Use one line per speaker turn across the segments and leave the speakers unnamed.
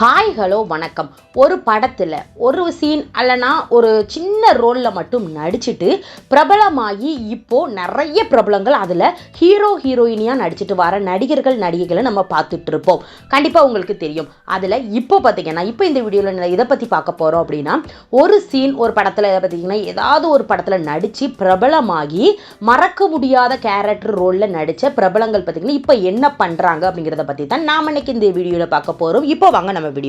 Hi hi hello வணக்கம். ஒரு படத்தில் ஒரு சீன் அல்லனா ஒரு சின்ன ரோலில் மட்டும் நடிச்சுட்டு பிரபலமாகி இப்போ நிறைய பிரபலங்கள் அதில் ஹீரோ ஹீரோயினியாக நடிச்சிட்டு வர நடிகர்கள் நடிகைகளை நம்ம பார்த்துட்டு இருப்போம் கண்டிப்பாக உங்களுக்கு தெரியும். அதில் இப்போ பார்த்தீங்கன்னா இப்போ இந்த வீடியோவில் இதை பற்றி பார்க்க போகிறோம் அப்படின்னா ஒரு சீன் ஒரு படத்தில் பார்த்தீங்கன்னா ஏதாவது ஒரு படத்தில் நடித்து பிரபலமாகி மறக்க முடியாத கேரக்டர் ரோலில் நடித்த பிரபலங்கள் பார்த்தீங்கன்னா இப்போ என்ன பண்ணுறாங்க அப்படிங்கிறத பற்றி தான் நாம் இன்னைக்கு இந்த வீடியோவில் பார்க்க போகிறோம் இப்போ வாங்க நம்ம வீடியோ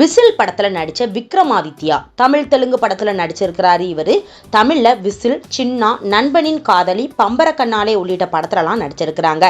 விசில் படத்தில் நடித்த விக்ரமாதித்யா. தமிழ் தெலுங்கு படத்தில் நடிச்சிருக்கிறாரு இவர். தமிழில் விசில் சின்னா நண்பனின் காதலி பம்பர கண்ணாலே உள்ளிட்ட படத்துலலாம் நடிச்சிருக்கிறாங்க.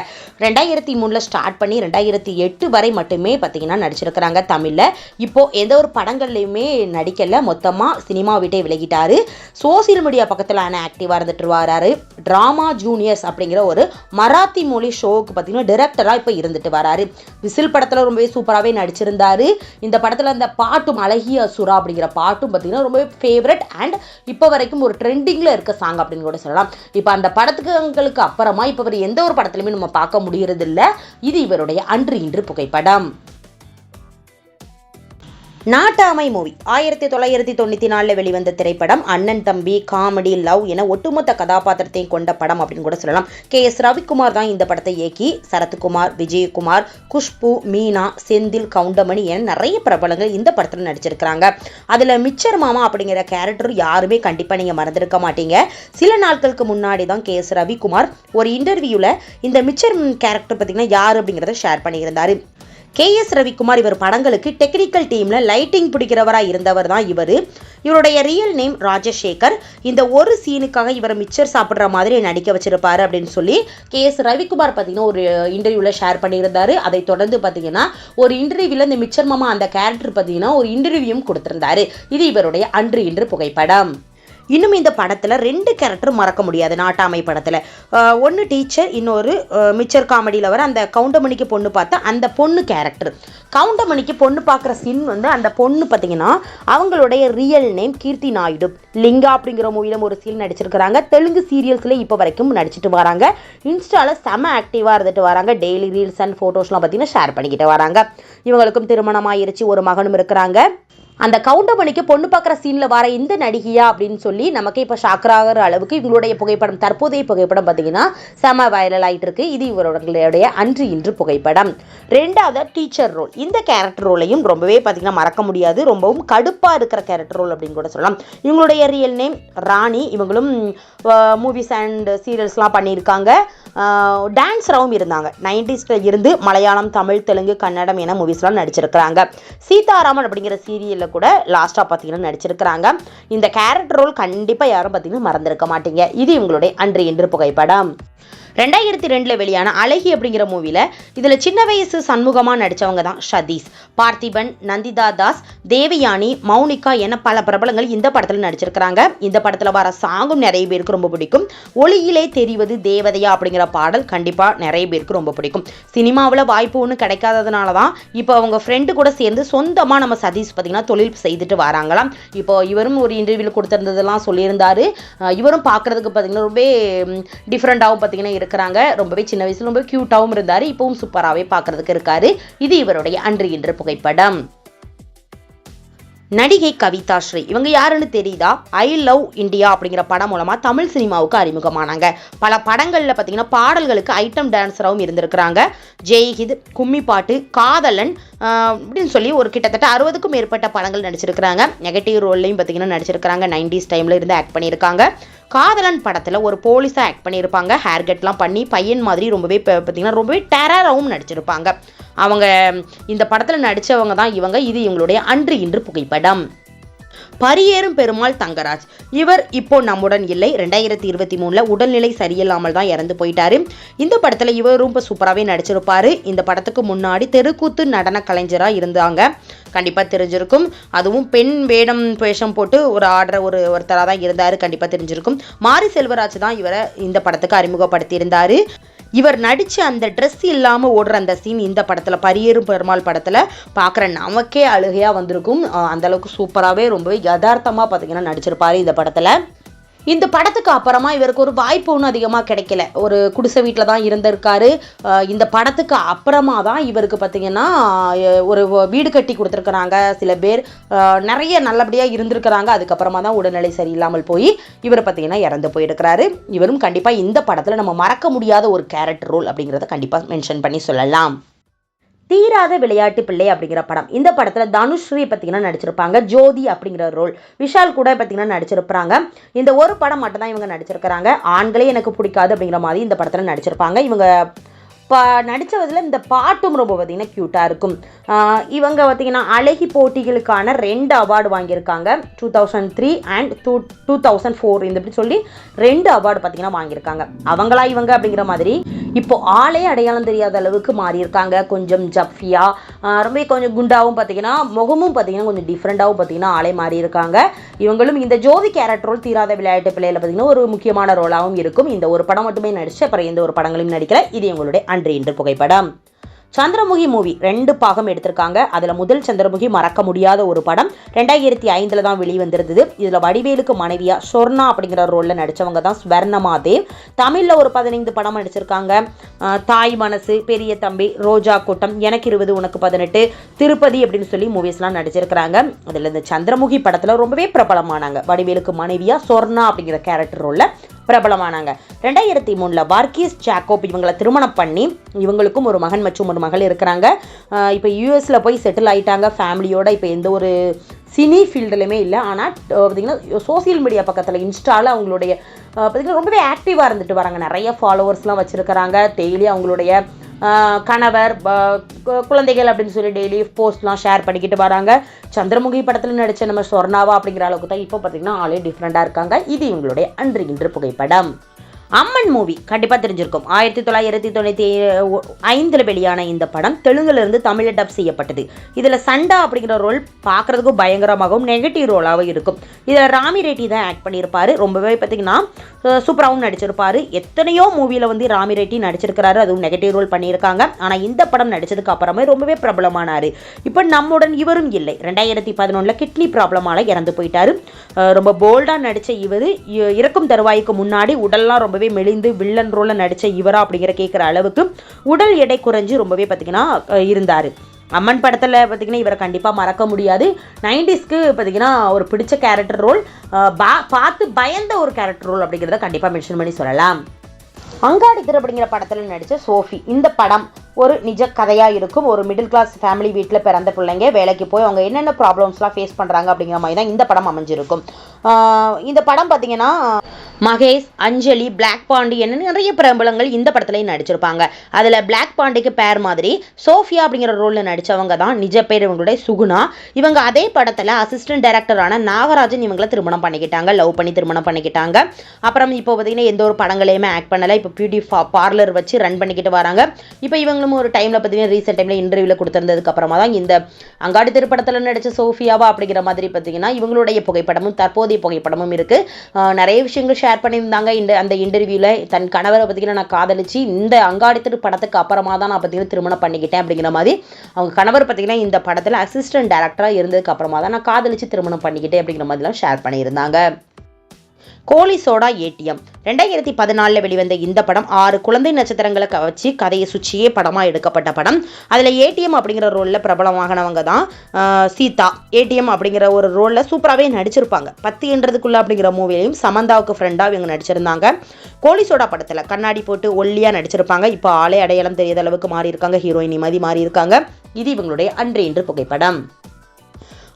ரெண்டாயிரத்தி மூணில் ஸ்டார்ட் பண்ணி ரெண்டாயிரத்தி எட்டு வரை மட்டுமே பார்த்தீங்கன்னா நடிச்சிருக்கிறாங்க தமிழில். இப்போது எந்த ஒரு படங்கள்லையுமே நடிக்கல. மொத்தமாக சினிமா விட்டே விலகிட்டாரு. சோசியல் மீடியா பக்கத்தில் ஆனால் ஆக்டிவாக இருந்துட்டு வராரு ட்ராமா ஜூனியர்ஸ் அப்படிங்கிற ஒரு மராத்தி மொழி ஷோவுக்கு பார்த்தீங்கன்னா டிரெக்டராக இப்போ இருந்துட்டு வராரு. விசில் படத்தில் ரொம்பவே சூப்பராகவே நடிச்சிருந்தாரு. இந்த படத்தில் அந்த பாட்டும் அழகிய சுறா அப்படிங்கிற பாட்டும் பார்த்தீங்கன்னா ரொம்பவே ஃபேவரட் அண்ட் இப்போ வரைக்கும் ஒரு ட்ரெண்டிங்கில் இருக்க சாங் அப்படின்னு கூட சொல்லலாம். இப்போ அந்த படத்துக்கு அப்புறமா இப்போ இவர் எந்த ஒரு படத்துலையுமே நம்ம பார்க்க முடியறதில்ல. இது இவருடைய அன்று இன்று புகைப்படம். நாட்டாமை மூவி. ஆயிரத்தி தொள்ளாயிரத்தி தொண்ணூற்றி நாலில் வெளிவந்த திரைப்படம் அண்ணன் தம்பி காமெடி லவ் என ஒட்டுமொத்த கதாபாத்திரத்தையும் கொண்ட படம் அப்படின்னு கூட சொல்லலாம். கே. எஸ். ரவிக்குமார் தான் இந்த படத்தை இயக்கி சரத்குமார் விஜயகுமார் குஷ்பு மீனா செந்தில் கவுண்டமணி என நிறைய பிரபலங்கள் இந்த படத்தில் நடிச்சிருக்கிறாங்க. அதில் மிச்சர் மாமா அப்படிங்கிற கேரக்டர் யாருமே கண்டிப்பாக நீங்கள் மறந்துருக்க மாட்டீங்க. சில நாட்களுக்கு முன்னாடி தான் கே. எஸ். ரவிக்குமார் ஒரு இன்டர்வியூவில் இந்த மிச்சர் கேரக்டர் பார்த்தீங்கன்னா யார் அப்படிங்கிறத ஷேர் பண்ணியிருந்தார். கே எஸ் ரவிக்குமார் இவர் படங்களுக்கு டெக்னிக்கல் டீமில் லைட்டிங் பிடிக்கிறவராக இருந்தவர் தான் இவர். இவருடைய ரியல் நேம் ராஜசேகர். இந்த ஒரு சீனுக்காக இவரை மிச்சர் சாப்பிட்ற மாதிரி நடிக்க வச்சிருப்பாரு அப்படின்னு சொல்லி கே எஸ் ரவிக்குமார் பார்த்தீங்கன்னா ஒரு இன்டர்வியூவில் ஷேர் பண்ணியிருந்தாரு. அதை தொடர்ந்து பார்த்தீங்கன்னா ஒரு இன்டர்வியூவில் இந்த மிச்சர் மாமா அந்த கேரக்டர் பார்த்தீங்கன்னா ஒரு இன்டர்வியூவும் கொடுத்துருந்தாரு. இது இவருடைய அன்று இன்று புகைப்படம். இன்னும் இந்த படத்தில் ரெண்டு கேரக்டர் மறக்க முடியாது நாட்டாமை படத்தில். ஒன்று டீச்சர் இன்னொரு மிச்சர் காமெடியில் வர அந்த கவுண்டமணிக்கு பொண்ணு பார்த்தா அந்த பொண்ணு கேரக்டர் கவுண்டமணிக்கு பொண்ணு பார்க்குற சின் வந்து அந்த பொண்ணு பார்த்தீங்கன்னா அவங்களுடைய ரியல் நேம் கீர்த்தி நாயுடு. லிங்கா அப்படிங்கிற மூவியில் ஒரு சீன் நடிச்சிருக்கிறாங்க. தெலுங்கு சீரியல்ஸில் இப்போ வரைக்கும் நடிச்சிட்டு வராங்க. இன்ஸ்டாவில் செம ஆக்டிவாக இருந்துட்டு வராங்க. டெய்லி ரீல்ஸ் அண்ட் ஃபோட்டோஸ்லாம் பார்த்தீங்கன்னா ஷேர் பண்ணிக்கிட்டு வராங்க. இவங்களுக்கும் திருமணம் ஆயிருச்சு ஒரு மகனும் இருக்கிறாங்க. அந்த கவுண்டமணிக்கு பொண்ணு பார்க்குற சீனில் வர இந்த நடிகையா அப்படின்னு சொல்லி நமக்கு இப்போ ஷாக்கராகிற அளவுக்கு இவங்களுடைய புகைப்படம் தற்போதைய புகைப்படம் பார்த்தீங்கன்னா செம வைரல் ஆகிட்டு இருக்கு இது இவர்களுடைய அன்று இன்று புகைப்படம். ரெண்டாவது டீச்சர் ரோல் இந்த கேரக்டர் ரோலையும் ரொம்பவே பார்த்தீங்கன்னா மறக்க முடியாது. ரொம்பவும் கடுப்பாக இருக்கிற கேரக்டர் ரோல் அப்படின்னு கூட சொல்லலாம். இவங்களுடைய ரியல் நேம் ராணி. இவங்களும் மூவிஸ் அண்ட் சீரியல்ஸ்லாம் பண்ணியிருக்காங்க. டான்ஸராகவும் இருந்தாங்க. நைன்டிஸில் இருந்து மலையாளம் தமிழ் தெலுங்கு கன்னடம் என மூவிஸ்லாம் நடிச்சிருக்கிறாங்க. சீதாராமன் அப்படிங்கிற சீரியலில் கூட லாஸ்ட்டாக பார்த்தீங்கன்னா நடிச்சிருக்கிறாங்க. இந்த கேரக்டர் ரோல் கண்டிப்பாக யாரும் பார்த்தீங்கன்னா மறந்துருக்க மாட்டீங்க. இது இவங்களுடைய அன்று இன்று புகைப்படம். ரெண்டாயிரத்தி ரெண்டில் வெளியான அழகி அப்படிங்கிற மூவியில் இதில் சின்ன வயசு சண்முகமாக நடித்தவங்க தான் சதீஷ். பார்த்திபன் நந்திதா தாஸ் தேவயானி மௌனிகா என பல பிரபலங்கள் இந்த படத்தில் நடிச்சிருக்கிறாங்க. இந்த படத்தில் வர சாங்கும் நிறைய பேருக்கு ரொம்ப பிடிக்கும். ஒளியிலே தெரிவது தேவதையா அப்படிங்கிற பாடல் கண்டிப்பாக நிறைய பேருக்கு ரொம்ப பிடிக்கும். சினிமாவில் வாய்ப்பு ஒன்றும் கிடைக்காததுனால தான் இப்போ அவங்க ஃப்ரெண்டு கூட சேர்ந்து சொந்தமாக நம்ம சதீஷ் பார்த்திங்கன்னா தொழில் செய்துட்டு வராங்களாம். இப்போ இவரும் ஒரு இன்டர்வியூவில் கொடுத்துருந்ததெல்லாம் சொல்லியிருந்தாரு. இவரும் பார்க்குறதுக்கு பார்த்தீங்கன்னா ரொம்ப டிஃப்ரெண்ட்டாகவும் பார்த்தீங்கன்னா இருக்கிறாங்க. ரொம்பவே சின்ன வயசுல ரொம்ப கியூட்டாகவும் இருந்தார். இப்பவும் சூப்பராகவே பார்க்கறதுக்கு இருக்காரு. இது இவருடைய அன்று இன்று புகைப்படம். நடிகை கவிதா ஸ்ரீ. இவங்க யாருன்னு தெரியுதா? ஐ லவ் இந்தியா அப்படிங்கிற படம் மூலமாக தமிழ் சினிமாவுக்கு அறிமுகமானாங்க. பல படங்களில் பார்த்தீங்கன்னா பாடல்களுக்கு ஐட்டம் டான்ஸராகவும் இருந்திருக்கிறாங்க. ஜெய்ஹித் கும்மி பாட்டு காதலன் அப்படின்னு சொல்லி ஒரு கிட்டத்தட்ட அறுபதுக்கும் மேற்பட்ட படங்கள் நடிச்சிருக்கிறாங்க. நெகட்டிவ் ரோல்லையும் பார்த்தீங்கன்னா நடிச்சிருக்கிறாங்க. நைன்டிஸ் டைமில் இருந்து ஆக்ட் பண்ணியிருக்காங்க. காதலன் படத்தில் ஒரு போலீஸாக ஆக்ட் பண்ணியிருப்பாங்க. ஹேர் கட்லாம் பண்ணி பையன் மாதிரி ரொம்பவே பார்த்தீங்கன்னா ரொம்பவே டெரராகவும் நடிச்சிருப்பாங்க. அவங்க இந்த படத்தில் நடித்தவங்க தான் இவங்க. இது இவங்களுடைய அன்று இன்று புகைப்படம். பரியேறும் பெருமாள் தங்கராஜ். இவர் இப்போ நம்முடன் இல்லை. ரெண்டாயிரத்தி இருபத்தி மூணில் உடல்நிலை சரியில்லாமல் தான் இறந்து போயிட்டாரு. இந்த படத்தில் இவரும் இப்போ சூப்பராகவே நடிச்சிருப்பாரு. இந்த படத்துக்கு முன்னாடி தெருக்கூத்து நடன கலைஞராக இருந்தாங்க. கண்டிப்பாக தெரிஞ்சிருக்கும். அதுவும் பெண் வேடம் வேஷம் போட்டு ஒரு ஆடுற ஒரு ஒருத்தராக தான் இருந்தார். கண்டிப்பாக தெரிஞ்சிருக்கும். மாரி செல்வராஜ் தான் இவரை இந்த படத்துக்கு அறிமுகப்படுத்தியிருந்தார். இவர் நடித்த அந்த ட்ரெஸ் இல்லாமல் ஓடுற அந்த சீன் இந்த படத்தில் பரியேறும் பெருமாள் படத்தில் பார்க்குற நமக்கே அழுகையாக வந்திருக்கும். அந்தளவுக்கு சூப்பராகவே ரொம்பவே யதார்த்தமாக பார்த்தீங்கன்னா நடிச்சிருப்பார் இந்த படத்தில். இந்த படத்துக்கு அப்புறமா இவருக்கு ஒரு வாய்ப்பு ஒன்றும் அதிகமாக கிடைக்கல. ஒரு குடிசை வீட்டில் தான் இருந்திருக்காரு. இந்த படத்துக்கு அப்புறமா தான் இவருக்கு பார்த்தீங்கன்னா ஒரு வீடு கட்டி கொடுத்துருக்குறாங்க சில பேர். நிறைய நல்லபடியாக இருந்திருக்கிறாங்க. அதுக்கப்புறமா தான் உடல்நிலை சரியில்லாமல் போய் இவர் பார்த்தீங்கன்னா இறந்து போயிருக்கிறாரு. இவரும் கண்டிப்பாக இந்த படத்தில் நம்ம மறக்க முடியாத ஒரு கேரக்டர் ரோல் அப்படிங்கிறத கண்டிப்பாக மென்ஷன் பண்ணி சொல்லலாம். தீராத விளையாட்டு பிள்ளை அப்படிங்கிற படம். இந்த படத்தில் தனுஸ்ரீ பார்த்தீங்கன்னா நடிச்சிருப்பாங்க. ஜோதி அப்படிங்கிற ரோல் விஷால் கூட பார்த்தீங்கன்னா நடிச்சிருப்பாங்க. இந்த ஒரு படம் மட்டும் தான் இவங்க நடிச்சிருக்கிறாங்க. ஆண்களே எனக்கு பிடிக்காது அப்படிங்கிற மாதிரி இந்த படத்தில் நடிச்சிருப்பாங்க. இவங்க இப்போ நடித்ததில் இந்த பாட்டும் ரொம்ப பார்த்தீங்கன்னா க்யூட்டாக இருக்கும். இவங்க பார்த்திங்கன்னா அழகி போட்டிகளுக்கான ரெண்டு அவார்டு வாங்கியிருக்காங்க. Two thousand three and two two thousand four இந்த இப்படி சொல்லி ரெண்டு அவார்டு பார்த்தீங்கன்னா வாங்கியிருக்காங்க. அவங்களா இவங்க அப்படிங்கிற மாதிரி இப்போ ஆளே அடையாளம் தெரியாத அளவுக்கு மாறியிருக்காங்க. கொஞ்சம் ஜஃபியா ரொம்ப கொஞ்சம் குண்டாவும் பார்த்தீங்கன்னா முகமும் பார்த்தீங்கன்னா கொஞ்சம் டிஃப்ரெண்ட்டாகவும் பார்த்தீங்கன்னா ஆளே மாறி இருக்காங்க இவங்களும் இந்த ஜோதி கேரக்டர் ரோல் தீராத விளையாட்டு பிள்ளையில பார்த்தீங்கன்னா ஒரு முக்கியமான ரோலாகவும் இருக்கும். இந்த ஒரு படம் மட்டுமே நடிச்சு அப்புறம் எந்த ஒரு படங்களையும் நடிக்கல. இது எங்களுடைய அன்று இன்று புகைப்படம். சந்திரமுகி மூவி ரெண்டு பாகம் எடுத்திருக்காங்க. அதில் முதல் சந்திரமுகி மறக்க முடியாத ஒரு படம். ரெண்டாயிரத்தி ஐந்தில் தான் வெளிவந்திருந்தது. இதில் வடிவேலுக்கு மனைவியாக சொர்ணா அப்படிங்கிற ரோலில் நடித்தவங்க தான் ஸ்வர்ணமா தேவ் தமிழில் ஒரு பதினைந்து படம் நடிச்சிருக்காங்க. தாய் மனசு பெரிய தம்பி ரோஜா கூட்டம் எனக்கு இருபது உனக்கு பதினெட்டு திருப்பதி அப்படின்னு சொல்லி மூவிஸ்லாம் நடிச்சிருக்கிறாங்க. அதில் இந்த சந்திரமுகி படத்தில் ரொம்பவே பிரபலமானாங்க. வடிவேலுக்கு மனைவியாக சொர்ணா அப்படிங்கிற கேரக்டர் ரோலில் பிரபலமானாங்க. ரெண்டாயிரத்தி மூணில் பார்க்கீஸ் ஜாக்கோப் இவங்களை திருமணம் பண்ணி இவங்களுக்கும் ஒரு மகன் மற்றும் ஒரு மகள் இருக்கிறாங்க. இப்போ யூஎஸில் போய் செட்டில் ஆகிட்டாங்க ஃபேமிலியோட இப்போ எந்த ஒரு சினி ஃபீல்டுலையுமே இல்லை. ஆனால் பார்த்தீங்கன்னா சோஷியல் மீடியா பக்கத்தில் இன்ஸ்டாவில் அவங்களுடைய பார்த்திங்கன்னா பார்த்தீங்கன்னா ரொம்பவே ஆக்டிவாக இருந்துட்டு வராங்க. நிறைய ஃபாலோவர்ஸ்லாம் வச்சுருக்கிறாங்க. டெய்லி அவங்களுடைய கணவர் குழந்தைகள் அப்படின்னு சொல்லி டெய்லி போஸ்ட்லாம் ஷேர் பண்ணிக்கிட்டு வராங்க. சந்திரமுகி படத்தில் நடித்த நம்ம சொர்ணாவா அப்படிங்கிற அளவுக்கு தான் இப்போ பார்த்தீங்கன்னா ஆளே டிஃப்ரெண்ட்டாக இருக்காங்க. இது இவங்களுடைய அன்று இன்று புகைப்படம். அம்மன் மூவி கண்டிப்பாக தெரிஞ்சிருக்கும். ஆயிரத்தி தொள்ளாயிரத்தி தொண்ணூற்றி ஐந்தில் வெளியான இந்த படம் தெலுங்குலேருந்து தமிழில் டப் செய்யப்பட்டது. இதில் சண்டா அப்படிங்கிற ரோல் பார்க்குறதுக்கும் பயங்கரமாகவும் நெகட்டிவ் ரோலாகவும் இருக்கும். இதில் ராமி ரெட்டி தான் ஆக்ட் பண்ணியிருப்பாரு. ரொம்பவே பார்த்தீங்கன்னா சூப்பராகவும் நடிச்சிருப்பார். எத்தனையோ மூவியில் வந்து ராமி ரெட்டி நடிச்சிருக்கிறாரு. அதுவும் நெகட்டிவ் ரோல் பண்ணியிருக்காங்க. ஆனால் இந்த படம் நடித்ததுக்கு அப்புறமே ரொம்பவே பிரபலமானார். இப்போ நம்முடன் இவரும் இல்லை. ரெண்டாயிரத்தி பதினொன்றில் கிட்னி ப்ராப்ளமால இறந்து போயிட்டாரு. ரொம்ப போல்டாக நடித்த இவர். இறக்கும் தருவாய்க்கு முன்னாடி உடல்லாம் ரொம்பவே மெலிந்து வில்லன் ரோலில் நடித்த இவரா அப்படிங்கிற கேட்குற அளவுக்கு உடல் எடை குறைஞ்சு ரொம்பவே பார்த்தீங்கன்னா இருந்தார். அம்மன் படத்தில் பார்த்திங்கன்னா இவரை கண்டிப்பாக மறக்க முடியாது. நைன்டிஸ்க்கு பார்த்தீங்கன்னா ஒரு பிடிச்ச கேரக்டர் ரோல் பார்த்து பயந்த ஒரு கேரக்டர் ரோல் அப்படிங்கிறத கண்டிப்பாக மென்ஷன் பண்ணி சொல்லலாம். அங்காடி திரு அப்படிங்கிற படத்தில் நடித்த சோஃபி இந்த படம் ஒரு நிஜ கதையாக இருக்கும். ஒரு மிடில் கிளாஸ் ஃபேமிலி வீட்டில் பிறந்த பிள்ளைங்க வேலைக்கு போய் அவங்க என்னென்ன ப்ராப்ளம்ஸ்லாம் ஃபேஸ் பண்ணுறாங்க அப்படிங்கிற மாதிரி தான் இந்த படம் அமைஞ்சிருக்கும். இந்த படம் பார்த்திங்கன்னா மகேஷ் அஞ்சலி பிளாக் பாண்டி என்ன நிறைய பிரபலங்கள் இந்த படத்துலையும் நடிச்சிருப்பாங்க. அதில் பிளாக் பாண்டிக்கு பேர் மாதிரி சோஃபியா அப்படிங்கிற ரோலில் நடித்தவங்க தான் நிஜ பேர் இவங்களுடைய சுகுணா. இவங்க அதே படத்தில் அசிஸ்டன்ட் டைரக்டரான நாகராஜன் இவங்களை திருமணம் பண்ணிக்கிட்டாங்க லவ் பண்ணி திருமணம் பண்ணிக்கிட்டாங்க. அப்புறம் இப்போ பார்த்தீங்கன்னா எந்த ஒரு படங்களையுமே ஆக்ட் பண்ணலை. இப்போ பியூட்டி பார்லர் வச்சு ரன் பண்ணிக்கிட்டு வராங்க. இப்போ இவங்களும் ஒரு டைமில் பார்த்தீங்கன்னா ரீசெண்ட் டைமில் இன்டர்வியூவில் கொடுத்துருந்ததுக்கு அப்புறமா தான் இந்த அங்காடி திருப்படத்தில் நடித்த சோஃபியாவா அப்படிங்கிற மாதிரி பார்த்தீங்கன்னா இவங்களுடைய புகைப்படமும் தற்போதைய புகைப்படமும் இருக்குது நிறைய விஷயங்கள் ஷேர் ஷேர் பண்ணியிருந்தாங்க. இந்த அந்த இன்டர்வியூவில் தன் கணவரை பார்த்திங்கன்னா நான் காதலிச்சு இந்த அங்காடித்தர் படத்துக்கு அப்புறமா தான் நான் பார்த்தீங்கன்னா திருமணம் பண்ணிக்கிட்டேன் அப்படிங்கிற மாதிரி அவங்க கணவர் பார்த்தீங்கன்னா இந்த படத்தில் அசிஸ்டன்ட் டேரக்டராக இருந்ததுக்கு அப்புறமா தான் நான் காதலிச்சு திருமணம் பண்ணிக்கிட்டேன் அப்படிங்கிற மாதிரிலாம் ஷேர் பண்ணியிருந்தாங்க. கோலி சோடா ஏடிஎம் ரெண்டாயிரத்தி பதினாலில் வெளிவந்த இந்த படம் ஆறு குழந்தை நட்சத்திரங்களை வச்சு கதையை சுற்றியே படமாக எடுக்கப்பட்ட படம். அதில் ஏடிஎம் அப்படிங்கிற ரோலில் பிரபலமாகனவங்க தான் சீதா. ஏடிஎம் அப்படிங்கிற ஒரு ரோலில் சூப்பராகவே நடிச்சிருப்பாங்க. பத்து என்றதுக்குள்ள அப்படிங்கிற மூவிலையும் சமந்தாவுக்கு ஃப்ரெண்டாக இவங்க நடிச்சிருந்தாங்க. கோலி சோடா படத்தில் கண்ணாடி போட்டு ஒல்லியாக நடிச்சிருப்பாங்க. இப்போ ஆளே அடையாளம் தெரியாத அளவுக்கு மாறி இருக்காங்க ஹீரோயினி மாதிரி மாறி இருக்காங்க இது இவங்களுடைய அன்று இன்று புகைப்படம்.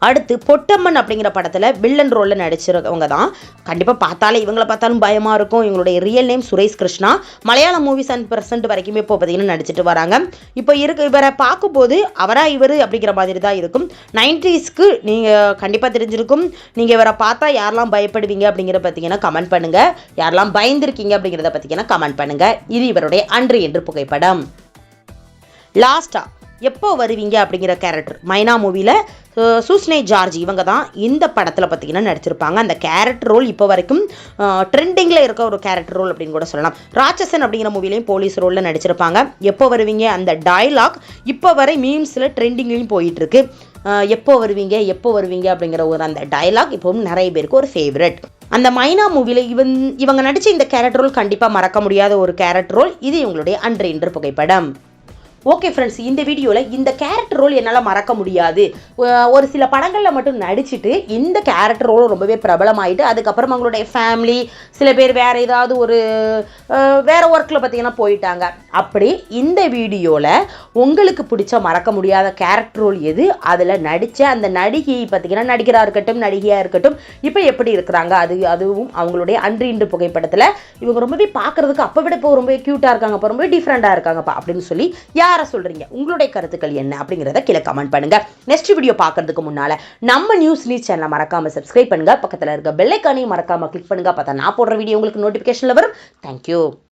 அடுத்து பொட்டம்மன் அப்படிங்கிற படத்தில் வில்லன் ரோலில் நடிச்சிருக்கவங்க தான். கண்டிப்பாக பார்த்தாலே இவங்களை பார்த்தாலும் பயமாக இருக்கும். இவங்களுடைய ரியல் நேம் சுரேஷ் கிருஷ்ணா. மலையாள மூவிஸ் அண்ட் பர்சன்ட் வரைக்குமே இப்போ பார்த்தீங்கன்னா நடிச்சிட்டு வராங்க. இப்போ இருக்க இவரை பார்க்கும்போது அவராக இவர் அப்படிங்கிற மாதிரி தான் இருக்கும். நைன்டிஸ்க்கு நீங்கள் கண்டிப்பாக தெரிஞ்சிருக்கும். நீங்கள் இவரை பார்த்தா யாரெல்லாம் பயப்படுவீங்க அப்படிங்கிற பார்த்தீங்கன்னா கமெண்ட் பண்ணுங்கள் யாரெல்லாம் பயந்துருக்கீங்க அப்படிங்கிறத பார்த்தீங்கன்னா கமெண்ட் பண்ணுங்கள் இது இவருடைய அன்று என்று புகைப்படம். லாஸ்ட்டாக எப்போ வருவீங்க அப்படிங்கிற கேரக்டர் மைனா மூவியில் சூஸ்னே ஜார்ஜ் இவங்க தான் இந்த படத்தில் பார்த்தீங்கன்னா நடிச்சிருப்பாங்க. அந்த கேரக்டர் ரோல் இப்போ வரைக்கும் ட்ரெண்டிங்கில் இருக்க ஒரு கேரக்டர் ரோல் அப்படின்னு கூட சொல்லலாம். ராட்சசன் அப்படிங்கிற மூவிலையும் போலீஸ் ரோலில் நடிச்சிருப்பாங்க. எப்போ வருவீங்க? அந்த டயலாக் இப்போ வரை மீம்ஸில் ட்ரெண்டிங்லையும் போயிட்டுருக்கு. எப்போ வருவீங்க? எப்போ வருவீங்க? அப்படிங்கிற ஒரு அந்த டயலாக் இப்போவும் நிறைய பேருக்கு ஒரு ஃபேவரட் அந்த மைனா மூவியில் இவன் இவங்க நடித்த இந்த கேரக்டர் ரோல் கண்டிப்பாக மறக்க முடியாத ஒரு கேரக்டர் ரோல் இது இவங்களுடைய அன்று இன்று புகைப்படம். ஓகே ஃப்ரெண்ட்ஸ் இந்த வீடியோவில் இந்த கேரக்டர் ரோல் என்னால் மறக்க முடியாது. ஒரு சில படங்களில் மட்டும் நடிச்சுட்டு இந்த கேரக்டர் ரோலும் ரொம்பவே பிரபலமாயிட்டு அதுக்கப்புறம் அவங்களுடைய ஃபேமிலி சில பேர் வேறு ஏதாவது ஒரு வேறு ஒர்க்கில் பார்த்தீங்கன்னா போயிட்டாங்க. அப்படி இந்த வீடியோவில் உங்களுக்கு பிடிச்ச மறக்க முடியாத கேரக்டர் ரோல் எது? அதில் நடித்த அந்த நடிகை பார்த்தீங்கன்னா நடிகராக இருக்கட்டும் நடிகையாக இருக்கட்டும் இப்போ எப்படி இருக்கிறாங்க? அது அதுவும் அவங்களுடைய அன்று இன்று புகைப்படத்தில். இவங்க ரொம்பவே பார்க்கறதுக்கு அப்போ விட இப்போ ரொம்பவே க்யூட்டாக இருக்காங்க இப்போ ரொம்பவே டிஃப்ரெண்ட்டாக இருக்காங்கப்பா அப்படின்னு சொல்லி யார் சொல்கிறீங்க உங்களுடைய கருத்துக்கள் என்ன? அப்படிங்கிறத கீழே கமெண்ட் பண்ணுங்க. நெக்ஸ்ட் வீடியோ பாக்குறதுக்கு முன்னால் நம்ம நியூஸ் நியூஸ் சேனலை மறக்காமல் சப்ஸ்கிரைப் பண்ணுங்க. பக்கத்தில் இருக்க பெல்லைக்கானையும் மறக்காமல் கிளிக் பண்ணுங்க. பார்த்தா நான் போடுற வீடியோ உங்களுக்கு நோட்டிஃபிகேஷனில் வரும். தேங்க்யூ